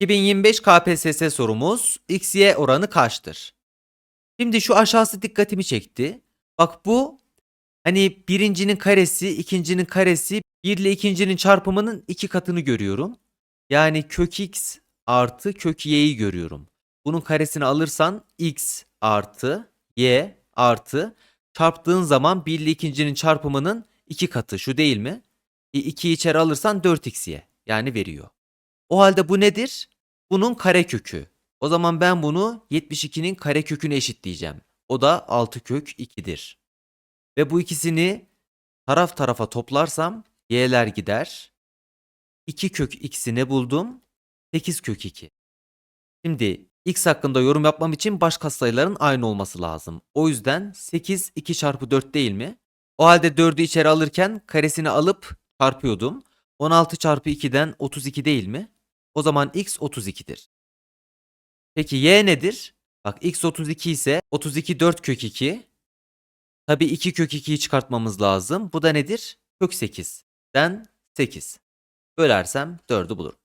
2025 KPSS sorumuz XY oranı kaçtır? Şimdi şu aşağısı dikkatimi çekti. Bak bu hani birincinin karesi, ikincinin karesi, bir ile ikincinin çarpımının iki katını görüyorum. Yani kök x artı kök y'yi görüyorum. Bunun karesini alırsan x artı y artı çarptığın zaman 1 ile ikincinin çarpımının iki katı şu değil mi? E, 2'yi içeri alırsan 4xy yani veriyor. O halde bu nedir? Bunun karekökü. O zaman ben bunu 72'nin kareköküne eşitleyeceğim. O da 6 kök 2'dir. Ve bu ikisini taraf tarafa toplarsam y'ler gider. 2 kök x'i ne buldum? 8 kök 2. Şimdi x hakkında yorum yapmam için baş katsayıların aynı olması lazım. O yüzden 8 2 çarpı 4 değil mi? O halde 4'ü içeri alırken karesini alıp çarpıyordum. 16 çarpı 2'den 32 değil mi? O zaman x 32'dir. Peki y nedir? Bak x 32 ise 32 4 kök 2. Tabi 2 kök 2'yi çıkartmamız lazım. Bu da nedir? Kök 8'den 8. Bölersem 4'ü bulurum.